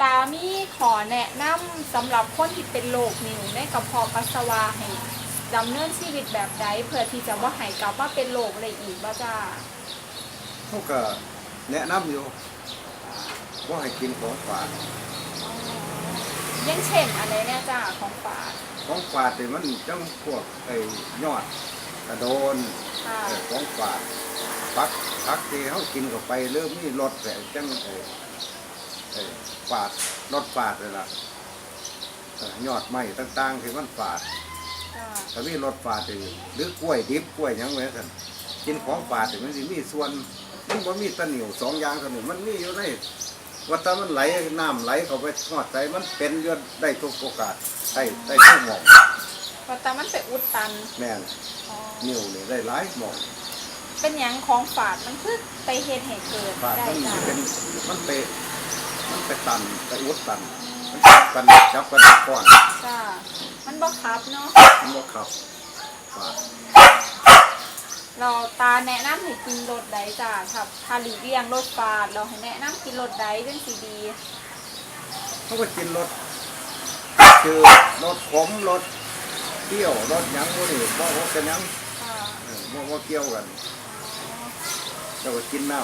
ตามีขอแนะนำสำหรับคนที่เป็นโรคนิ่วในกระเพาะปัสสาวะให้ดำเนินชีวิตแบบใดเพื่อที่จะว่าให้กลับมาเป็นโรคอะไรอีกบ้าจ้าเขาก็แนะนำอยู่ว่าให้กินของฝาดอยังเช่นอะไรเนี่ยจ้าของฝาก ของฝาดนี่มันจังพวกไอ้ยอดกระโดนค่ะเออของฝาดพักพักที่เขากินเข้าไปเริ่มมีรสแต่จังไอ้ไอ้ฝาดรสฝาดเลยล่ะเออยอดไม้ต่างๆที่มันฝาดจ้าถ้ามีรสฝาดนี่หรือกล้วยดิบกล้วยหยังไว้กันกินของฝาดนี่มันสิมีส่วนมันบ่มีตะหนิวสองอย่างเท่านี้มันมีอยู่ใน ว่าถ้ามันไหลน้ำไหลเข้าไปทอดใจมันเป็นอยศได้ทุกโอกาสได้ได้ทุกหม่องพอตามันไปอุดตันแม่นอ๋อนิ้วนี่ได้หลายหม่องเป็นหยังของฝาดมันคือไปเฮ็ดให้เกิดฝาดได้มันจ้าเป็นมันไปมันไปตันไปอุดตันมันจับกันจับกันก้อนจ้ามันบ่คับเนาะมันบ่ขับฝาด เราตาแนะนำให้กินรสใดจ้าถ้าถ้าหลีกเลี่ยงรสฝาด เราให้แนะนำกินรสใดจังสิดีเขาก็กินรสคือรสขมรสเปรี้ยวรสหยังพวกนี้บ่ว่าเป็นหยังค่ะ เออบ่ว่าเกี่ยวกันเจ้าก็กินน้